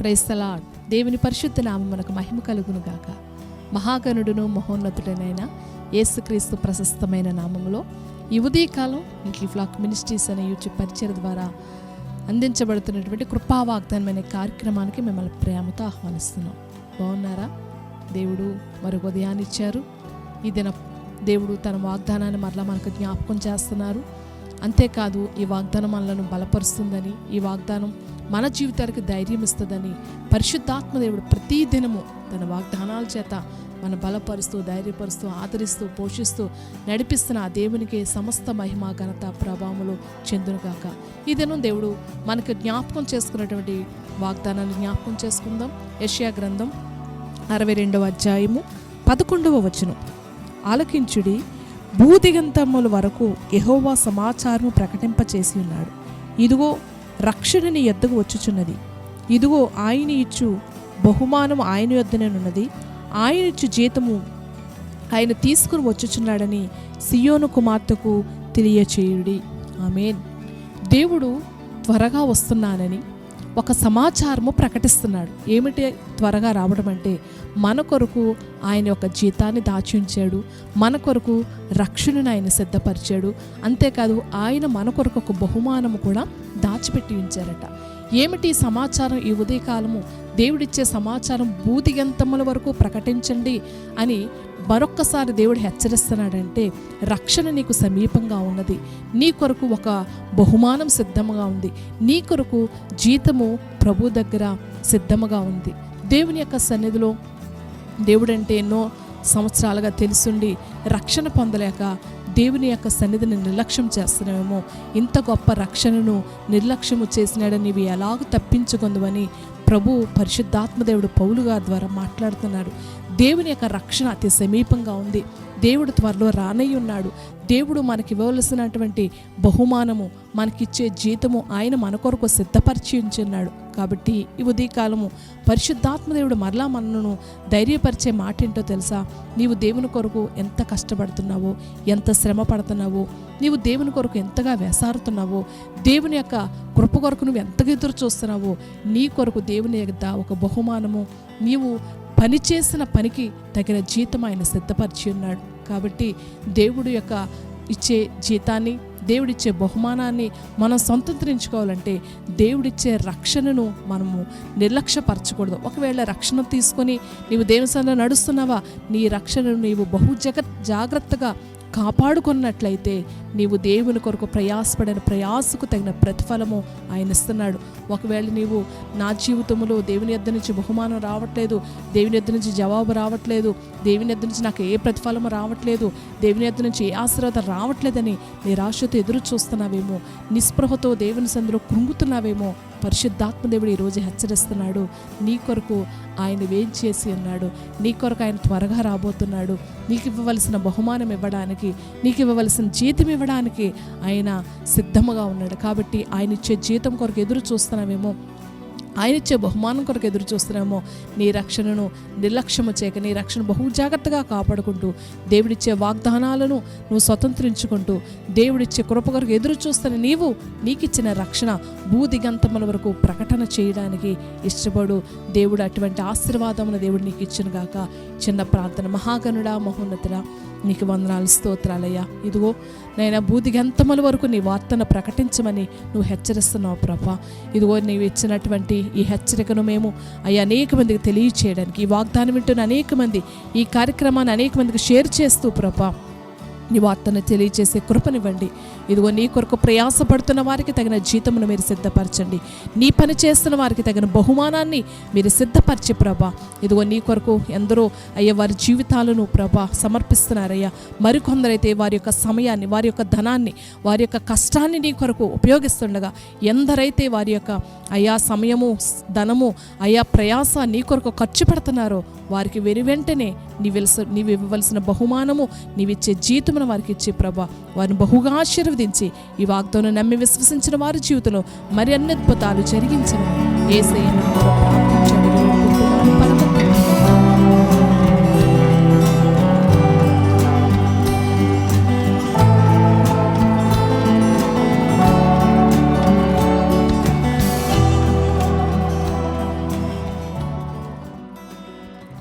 ప్రైస్తలా దేవుని పరిశుద్ధ నామం మనకు మహిమ కలుగును గాక. మహాగణుడును మహోన్నతుడనైన యేసుక్రీస్తు ప్రశస్తమైన నామంలో ఈ ఉదయకాలం ఇంట్లో ఫ్లాక్ మినిస్ట్రీస్ అనే యూట్యూబ్ పరిచయ ద్వారా అందించబడుతున్నటువంటి కృపావాగ్దానమైన కార్యక్రమానికి మిమ్మల్ని ప్రేమతో ఆహ్వానిస్తున్నాం. బాగున్నారా? దేవుడు మరొక ఉదయాన్ని ఇచ్చారు ఈ దిన దేవుడు తన వాగ్దానాన్ని మరలా మనకు జ్ఞాపకం చేస్తున్నారు. అంతేకాదు ఈ వాగ్దానం మనలను బలపరుస్తుందని ఈ వాగ్దానం మన జీవితానికి ధైర్యం ఇస్తుందని పరిశుద్ధాత్మ దేవుడు ప్రతి దినము తన వాగ్దానాల చేత మన బలపరుస్తూ ధైర్యపరుస్తూ ఆదరిస్తూ పోషిస్తూ నడిపిస్తున్న ఆ దేవునికి సమస్త మహిమ ఘనత ప్రభావములు చెందునుగాక. ఈ దినం దేవుడు మనకు జ్ఞాపకం చేసుకున్నటువంటి వాగ్దానాన్ని జ్ఞాపకం చేసుకుందాం. యష్యా గ్రంథం అరవై రెండవ అధ్యాయము పదకొండవ వచనం. ఆలకించుడి. భూదిగంతముల వరకు ఎహోవా సమాచారము ప్రకటింపచేసి ఉన్నాడు. ఇదిగో రక్షణని ఎద్దకు వచ్చుచున్నది. ఇదిగో ఆయన ఇచ్చు బహుమానం ఆయన యొద్దనేనున్నది ఆయన ఇచ్చు జీతము ఆయన తీసుకుని వచ్చుచున్నాడని సియోను కుమార్తెకు తెలియచేయుడి. ఆమెన్. దేవుడు త్వరగా వస్తున్నానని ఒక సమాచారము ప్రకటిస్తున్నాడు. ఏమిటి త్వరగా రావడం అంటే మన కొరకు ఆయన యొక్క జీతాన్ని దాచి ఉంచాడు మన కొరకు రక్షణను ఆయన సిద్ధపరిచాడు. అంతేకాదు ఆయన మన కొరకు ఒక బహుమానము కూడా దాచిపెట్టి ఉంచారట. ఏమిటి సమాచారం ఈ ఉదయకాలము? దేవుడిచ్చే సమాచారం బూదిగంతముల వరకు ప్రకటించండి అని మరొక్కసారి దేవుడు హెచ్చరిస్తున్నాడంటే రక్షణ నీకు సమీపంగా ఉన్నది. నీ కొరకు ఒక బహుమానం సిద్ధంగా ఉంది. నీ కొరకు జీతము ప్రభు దగ్గర సిద్ధముగా ఉంది. దేవుని యొక్క సన్నిధిలో దేవుడంటే ఎన్నో సంవత్సరాలుగా తెలుసుండి రక్షణ పొందలేక దేవుని యొక్క సన్నిధిని నిర్లక్ష్యం చేస్తున్నామేమో ఇంత గొప్ప రక్షణను నిర్లక్ష్యము చేసినాడని నీవు ఎలాగ తప్పించుకుందువని ప్రభు పరిశుద్ధాత్మదేవుడు పౌలు గారి ద్వారా మాట్లాడుతున్నాడు. దేవుని యొక్క రక్షణ అతి సమీపంగా ఉంది. దేవుడు త్వరలో రానయ్యి ఉన్నాడు. దేవుడు మనకి ఇవ్వవలసినటువంటి బహుమానము మనకిచ్చే జీతము ఆయన మన కొరకు సిద్ధపరిచి ఉంచున్నాడు. కాబట్టి ఈ ఉదయకాలము పరిశుద్ధాత్మదేవుడు మరలా మనను ధైర్యపరిచే మాట ఏంటో తెలుసా? నీవు దేవుని కొరకు ఎంత కష్టపడుతున్నావో ఎంత శ్రమ పడుతున్నావో నీవు దేవుని కొరకు ఎంతగా వేసారుతున్నావో దేవుని యొక్క కృప కొరకు నువ్వు ఎంతగా ఎదురు చూస్తున్నావో నీ కొరకు దేవుని యొక్క ఒక బహుమానము నీవు పనిచేసిన పనికి తగిన జీతం ఆయన సిద్ధపరిచి ఉన్నాడు. కాబట్టి దేవుడు యొక్క ఇచ్చే జీతాన్ని దేవుడిచ్చే బహుమానాన్ని మనం సంతంత్రించుకోవాలంటే దేవుడిచ్చే రక్షణను మనము నిర్లక్ష్యపరచకూడదు. ఒకవేళ రక్షణ తీసుకొని నీవు దేవుని నడుస్తున్నావా నీ రక్షణను నీవు బహు జగ జాగ్రత్తగా కాపాడుకున్నట్లయితే నీవు దేవుని కొరకు ప్రయాసపడిన ప్రయాసకు తగిన ప్రతిఫలము ఆయన ఇస్తున్నాడు. ఒకవేళ నీవు నా జీవితంలో దేవుని యొద్ద నుంచి బహుమానం రావట్లేదు దేవుని యొద్ద నుంచి జవాబు రావట్లేదు దేవుని యొద్ద నుంచి నాకు ఏ ప్రతిఫలము రావట్లేదు దేవుని యొద్ద నుంచి ఏ ఆశీర్వాదం రావట్లేదని నిరాశతో ఎదురు చూస్తున్నావేమో నిస్పృహతో దేవుని సందులో కృంగుతున్నావేమో పరిశుద్ధాత్మ దేవుడు ఈరోజు హెచ్చరిస్తున్నాడు. నీ కొరకు ఆయన వేం చేసి ఉన్నాడు. నీ కొరకు ఆయన త్వరగా రాబోతున్నాడు. నీకు ఇవ్వవలసిన బహుమానం ఇవ్వడానికి నీకు ఇవ్వవలసిన జీతం ఇవ్వడానికి ఆయన సిద్ధముగా ఉన్నాడు. కాబట్టి ఆయన ఇచ్చే జీతం కొరకు ఎదురు చూస్తున్నామేమో ఆయన ఇచ్చే బహుమానం కొరకు ఎదురు చూస్తున్నామో నీ రక్షణను నిర్లక్ష్యము చేయక నీ రక్షణ బహు జాగ్రత్తగా కాపాడుకుంటూ దేవుడిచ్చే వాగ్దానాలను నువ్వు స్వతంత్రించుకుంటూ దేవుడిచ్చే కృప కొరకు ఎదురు చూస్తున్న నీవు నీకిచ్చిన రక్షణ భూదిగంతముల వరకు ప్రకటన చేయడానికి ఇష్టపడు. దేవుడు అటువంటి ఆశీర్వాదమును దేవుడు నీకు ఇచ్చిన గాక. చిన్న ప్రార్థన మహాగనుడా మహోన్నతుడా నీకు వందనాలు స్తోత్రాలయ్యా. ఇదిగో నైనా బూదిగంతముల వరకు నీ వార్తను ప్రకటించమని నువ్వు హెచ్చరిస్తున్నావు ప్రభా. ఇదిగో నీవు ఇచ్చినటువంటి ఈ హెచ్చరికను మేము అయ్యా అనేక మందికి తెలియచేయడానికి ఈ వాగ్దానం వింటున్న అనేక మంది ఈ కార్యక్రమాన్ని అనేక మందికి షేర్ చేస్తూ ప్రభా. నీ వార్తను తెలియజేసే కృపనివ్వండి. ఇదిగో నీ కొరకు ప్రయాసపడుతున్న వారికి తగిన జీతమును మీరు సిద్ధపరచండి. నీ పని చేస్తున్న వారికి తగిన బహుమానాన్ని మీరు సిద్ధపరిచి ప్రభా. ఇదిగో నీ కొరకు ఎందరో అయ్యా వారి జీవితాలను ప్రభా సమర్పిస్తున్నారయ్యా. మరికొందరైతే వారి యొక్క సమయాన్ని వారి యొక్క ధనాన్ని వారి యొక్క కష్టాన్ని నీ కొరకు ఉపయోగిస్తుండగా ఎందరైతే వారి యొక్క అయా సమయము ధనము అయా ప్రయాస నీ కొరకు ఖర్చు పెడుతున్నారో వారికి వెను వెంటనే నీవెలస నీవు ఇవ్వవలసిన బహుమానము నీవిచ్చే జీతమును వారికి ఇచ్చే ప్రభా. వారిని బహుగా ఆశీర్వదించి ఈ వాగ్దానం నమ్మి విశ్వసించిన వారి జీవితంలో మరి అన్యద్భుతాలు జరిగించమని ఏసయ్య